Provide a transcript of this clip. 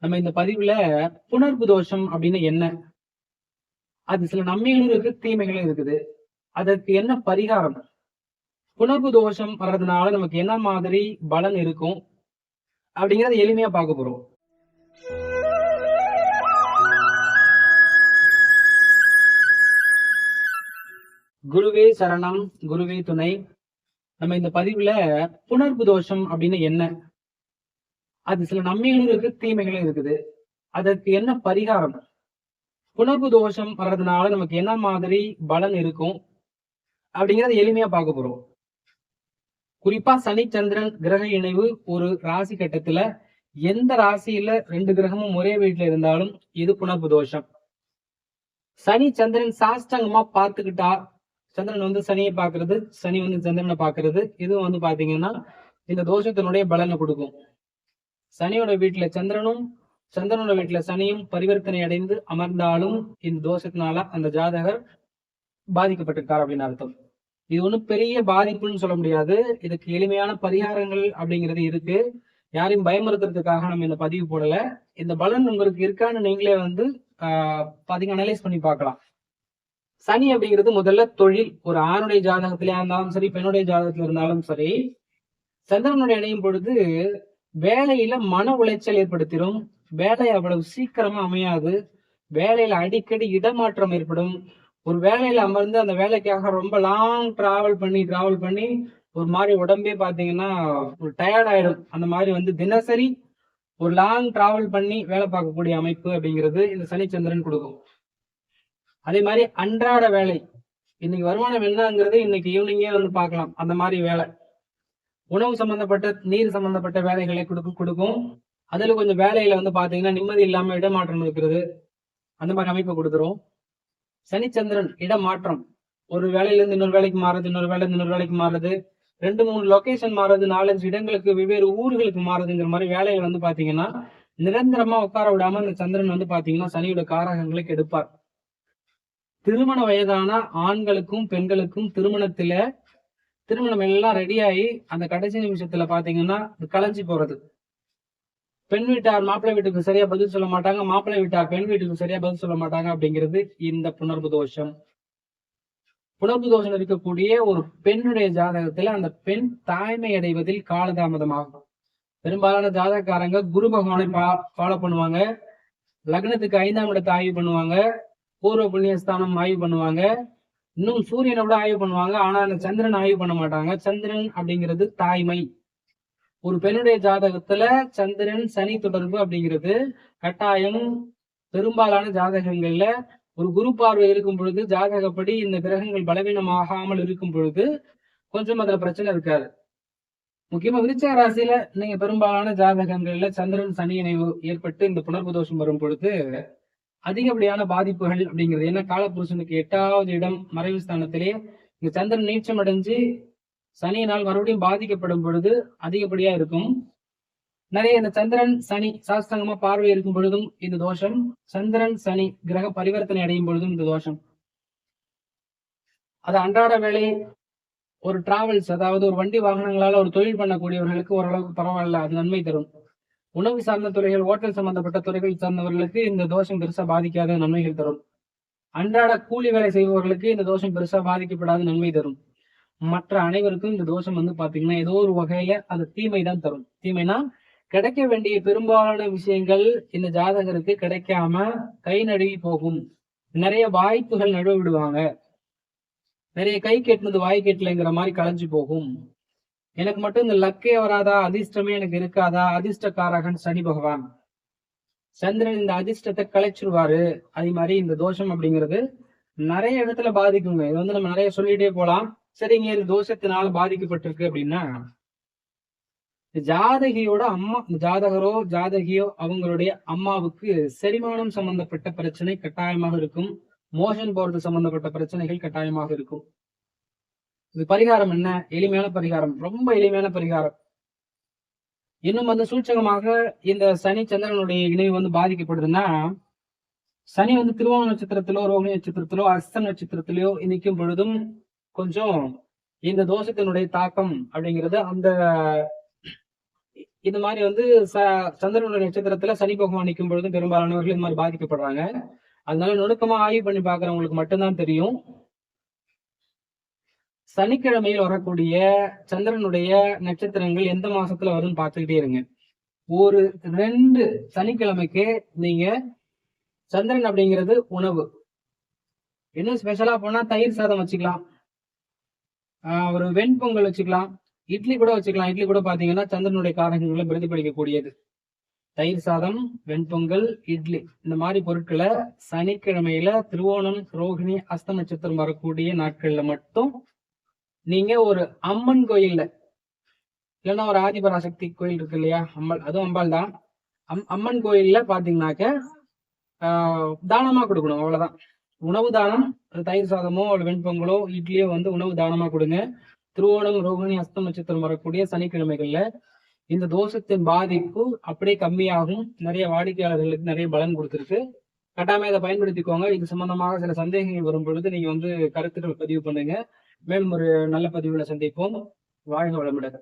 நம்ம இந்த பதிவுல புணர்வு தோஷம் அப்படின்னு என்ன? அது சில நன்மைகளும் இருக்கு தீமைகளும் இருக்குது. அதற்கு என்ன பரிகாரம்? புணர்வு தோஷம் வர்றதுனால நமக்கு என்ன மாதிரி பலன் இருக்கும்? அப்படிங்கறத எளிமையா பார்க்க போறோம். குருவே சரணம் குருவே துணை. நம்ம இந்த பதிவுல புணர்வு தோஷம் அப்படின்னு என்ன? அது சில நன்மைகளும் இருக்கு தீமைகளும் இருக்குது. அதற்கு என்ன பரிகாரம்? புணர்வு தோஷம் வர்றதுனால நமக்கு என்ன மாதிரி பலன் இருக்கும்? அப்படிங்கறத எளிமையா பார்க்க போறோம். குறிப்பா சனி சந்திரன் கிரக இணைவு ஒரு ராசி கட்டத்துல எந்த ராசியில ரெண்டு கிரகமும் ஒரே வீட்டுல இருந்தாலும் இது புணர்வு தோஷம். சனி சந்திரன் சாஷ்டாங்கமா பார்த்துக்கிட்டா சந்திரன் வந்து சனியை பாக்குறது சனி வந்து சந்திரனை பாக்குறது இதுவும் வந்து பாத்தீங்கன்னா இந்த தோஷத்தினுடைய பலனை கொடுக்கும். சனியோட வீட்டுல சந்திரனும் சந்திரனோட வீட்டுல சனியும் பரிவர்த்தனை அடைந்து அமர்ந்தாலும் இந்த தோஷத்தினால அந்த ஜாதகர் பாதிக்கப்பட்டிருக்கார் அப்படின்னு அர்த்தம். இது ஒன்றும் பெரிய பாதிப்புன்னு சொல்ல முடியாது. இதுக்கு எளிமையான பரிகாரங்கள் அப்படிங்கிறது இருக்கு. யாரையும் பயமுறுத்துறதுக்காக நம்ம இந்த பதிவு போடல. இந்த பலன் உங்களுக்கு இருக்கான்னு நீங்களே வந்து ஆஹ் பாத்தீங்க அனலைஸ் பண்ணி பார்க்கலாம். சனி அப்படிங்கிறது முதல்ல தொழில். ஒரு ஆணுடைய ஜாதகத்திலே இருந்தாலும் சரி பெண்ணுடைய ஜாதகத்துல இருந்தாலும் சரி சந்திரனுடைய இணையும் பொழுது வேலையில மன உளைச்சல் ஏற்படுத்திடும் வேலை அவ்வளவு சீக்கிரமா அமையாது. வேலையில அடிக்கடி இடமாற்றம் ஏற்படும். ஒரு வேலையில அமர்ந்து அந்த வேலைக்காக ரொம்ப லாங் டிராவல் பண்ணி டிராவல் பண்ணி ஒரு மாதிரி உடம்பே பாத்தீங்கன்னா ஒரு டயர்ட் ஆயிடும். அந்த மாதிரி வந்து தினசரி ஒரு லாங் டிராவல் பண்ணி வேலை பார்க்கக்கூடிய அமைப்பு அப்படிங்கிறது இந்த சனிச்சந்திரன் கொடுக்கும். அதே மாதிரி அன்றாட வேலை. இன்னைக்கு வருமானம் என்னங்கிறது இன்னைக்கு ஈவினிங்கே வந்து பார்க்கலாம். அந்த மாதிரி வேலை. உணவு சம்பந்தப்பட்ட நீர் சம்பந்தப்பட்ட வேலைகளை கொடுக்கும் கொடுக்கும். அதுல கொஞ்சம் வேலையில வந்து பாத்தீங்கன்னா நிம்மதி இல்லாம இடமாற்றம் இருக்கிறது. அந்த மாதிரி அமைப்பு கொடுத்துரும் சனிச்சந்திரன் இடமாற்றம். ஒரு வேலையில இருந்து இன்னொரு வேலைக்கு மாறுறது இன்னொரு வேலை இன்னொரு வேலைக்கு மாறுறது. ரெண்டு மூணு லொகேஷன் மாறுறது நாலஞ்சு இடங்களுக்கு வெவ்வேறு ஊர்களுக்கு மாறுதுங்கிற மாதிரி வேலைகள் வந்து பாத்தீங்கன்னா நிரந்தரமா உட்கார விடாம இந்த சந்திரன் வந்து பாத்தீங்கன்னா சனியோட காரகங்களை கெடுப்பார். திருமண வயதான ஆண்களுக்கும் பெண்களுக்கும் திருமணத்துல திருமணம் எல்லாம் ரெடியாகி அந்த கடைசி நிமிஷத்துல பாத்தீங்கன்னா கலைஞ்சி போறது. பெண் வீட்டார் மாப்பிள்ளை வீட்டுக்கு சரியா பதில் சொல்ல மாட்டாங்க. மாப்பிள்ளை வீட்டார் பெண் வீட்டுக்கு சரியா பதில் சொல்ல மாட்டாங்க அப்படிங்கிறது இந்த புணர்வு தோஷம். புணர்வு தோஷம் இருக்கக்கூடிய ஒரு பெண்ணுடைய ஜாதகத்துல அந்த பெண் தாய்மை அடைவதில் காலதாமதமாகும் பெரும்பாலான ஜாதகக்காரங்க குரு பகவானை ஃபாலோ பண்ணுவாங்க. லக்னத்துக்கு ஐந்தாம் இடத்தை ஆய்வு பண்ணுவாங்க. பூர்வ புண்ணியஸ்தானம் ஆய்வு பண்ணுவாங்க. இன்னும் சூரியனை விட ஆய்வு பண்ணுவாங்க. ஆனா அந்த சந்திரன் ஆய்வு பண்ண மாட்டாங்க. சந்திரன் அப்படிங்கிறது தாய்மை. ஒரு பெண்ணுடைய ஜாதகத்துல சந்திரன் சனி தொடர்பு அப்படிங்கிறது கட்டாயம் பெரும்பாலான ஜாதகங்கள்ல ஒரு குரு பார்வை இருக்கும் பொழுது ஜாதகப்படி இந்த கிரகங்கள் பலவீனமாகாமல் இருக்கும் பொழுது கொஞ்சம் அதுல பிரச்சனை இருக்காது. முக்கியமா விருச்சக ராசியில நீங்க பெரும்பாலான ஜாதகங்கள்ல சந்திரன் சனி இணைவு ஏற்பட்டு இந்த புனர்பு தோஷம் வரும் பொழுது அதிகப்படியான பாதிப்புகள் அப்படிங்கிறது. ஏன்னா காலபுருஷனுக்கு எட்டாவது இடம் மறைவு ஸ்தானத்திலே இங்க சந்திரன் நீச்சம் அடைஞ்சு சனியினால் மறுபடியும் பாதிக்கப்படும் பொழுது அதிகப்படியா இருக்கும். நிறைய இந்த சந்திரன் சனி சாஸ்திரங்கமா பார்வை இருக்கும் பொழுதும் இந்த தோஷம். சந்திரன் சனி கிரக பரிவர்த்தனை அடையும் பொழுதும் இந்த தோஷம். அது அன்றாட வேலை ஒரு டிராவல்ஸ் அதாவது ஒரு வண்டி வாகனங்களால ஒரு தொழில் பண்ணக்கூடியவர்களுக்கு ஓரளவுக்கு பரவாயில்ல. அது நன்மை தரும். உணவு சார்ந்த துறைகள் ஓட்டல் சம்பந்தப்பட்ட துறைகள் சார்ந்தவர்களுக்கு இந்த தோஷம் பெருசா பாதிக்காத நன்மைகள் தரும். அன்றாட கூலி வேலை செய்பவர்களுக்கு இந்த தோஷம் பெருசா பாதிக்கப்படாத நன்மை தரும். மற்ற அனைவருக்கும் இந்த தோஷம் வந்து பாத்தீங்கன்னா ஏதோ ஒரு வகையில அது தீமை தான் தரும். தீமைனா கிடைக்க வேண்டிய பெரும்பாலான விஷயங்கள் இந்த ஜாதகருக்கு கிடைக்காம கை நழுவி போகும். நிறைய வாய்ப்புகள் நழுவ விடுவாங்க. நிறைய கை கெட்டினது வாய் கெட்டலைங்கிற மாதிரி களைஞ்சு போகும். எனக்கு மட்டும் இந்த லக்கே வராதா? அதிர்ஷ்டமே எனக்கு இருக்காதா? அதிர்ஷ்டக்காரகன் சனி பகவான். சந்திரன் இந்த அதிர்ஷ்டத்தை கலைச்சிருவாரு. அதே மாதிரி இந்த தோஷம் அப்படிங்கிறது நிறைய இடத்துல பாதிக்குங்க. இது வந்து நம்ம நிறைய சொல்லிட்டே போலாம். சரிங்க இந்த தோஷத்தினால பாதிக்கப்பட்டிருக்கு அப்படின்னா ஜாதகியோட அம்மா ஜாதகரோ ஜாதகியோ அவங்களுடைய அம்மாவுக்கு செரிமானம் சம்பந்தப்பட்ட பிரச்சனை கட்டாயமாக இருக்கும். மோஷன் போறது சம்பந்தப்பட்ட பிரச்சனைகள் கட்டாயமாக இருக்கும். இது பரிகாரம் என்ன? எளிமையான பரிகாரம். ரொம்ப எளிமையான பரிகாரம். இன்னும் வந்து சூட்சகமாக இந்த சனி சந்திரனுடைய இணைவு வந்து பாதிக்கப்படுதுன்னா சனி வந்து திருவோண நட்சத்திரத்திலோ ரோகிணி நட்சத்திரத்திலோ அஸ்த நட்சத்திரத்திலோ நிற்கும் பொழுதும் கொஞ்சம் இந்த தோஷத்தினுடைய தாக்கம் அப்படிங்கிறது அந்த இந்த மாதிரி வந்து ச- சந்திரனுடைய நட்சத்திரத்துல சனி பகவான் நிற்கும் பொழுது பெரும்பாலானவர்கள் இந்த மாதிரி பாதிக்கப்படுறாங்க. அதனால நுணுக்கமா ஆய்வு பண்ணி பாக்குறவங்களுக்கு மட்டும்தான் தெரியும். சனிக்கிழமையில் வரக்கூடிய சந்திரனுடைய நட்சத்திரங்கள் எந்த மாசத்துல வரும்னு பார்த்துக்கிட்டே இருங்க. ஒரு ரெண்டு சனிக்கிழமைக்கு நீங்க சந்திரன் அப்படிங்கிறது உணவு. இன்னும் ஸ்பெஷலா போனா தயிர் சாதம் வச்சுக்கலாம். ஒரு வெண்பொங்கல் வச்சுக்கலாம். இட்லி கூட வச்சுக்கலாம். இட்லி கூட பாத்தீங்கன்னா சந்திரனுடைய காரகங்களை பிரதிபலிக்கக்கூடியது. தயிர் சாதம் வெண்பொங்கல் இட்லி இந்த மாதிரி பொருட்களை சனிக்கிழமையில திருவோணம் ரோகிணி அஸ்த நட்சத்திரம் வரக்கூடிய நாட்கள்ல மட்டும் நீங்க ஒரு அம்மன் கோயில்ல. இல்லைன்னா ஒரு ஆதிபராசக்தி கோயில் இருக்கு இல்லையா? அம்பாள் அதுவும் அம்பாள் தான். அம் அம்மன் கோயில்ல பாத்தீங்கன்னாக்க ஆஹ் தானமா கொடுக்கணும் அவ்வளவுதான். உணவு தானம் தயிர் சாதமோ வெண்பொங்கலோ இட்லியோ வந்து உணவு தானமா கொடுங்க. திருவோணம் ரோகிணி அஸ்தம் நட்சத்திரம் வரக்கூடிய சனிக்கிழமைகள்ல இந்த தோஷத்தின் பாதிப்பு அப்படியே கம்மியாகும். நிறைய வாடிக்கையாளர்களுக்கு நிறைய பலன் கொடுத்துருக்கு. கட்டாயமா இதை பயன்படுத்திக்கோங்க. இது சம்பந்தமாக சில சந்தேகங்கள் வரும் பொழுது நீங்க வந்து கருத்துக்கள் பதிவு பண்ணுங்க. மேலும் ஒரு நல்ல பதிவுல சந்திப்போம். வாழ்க வளமுடன்.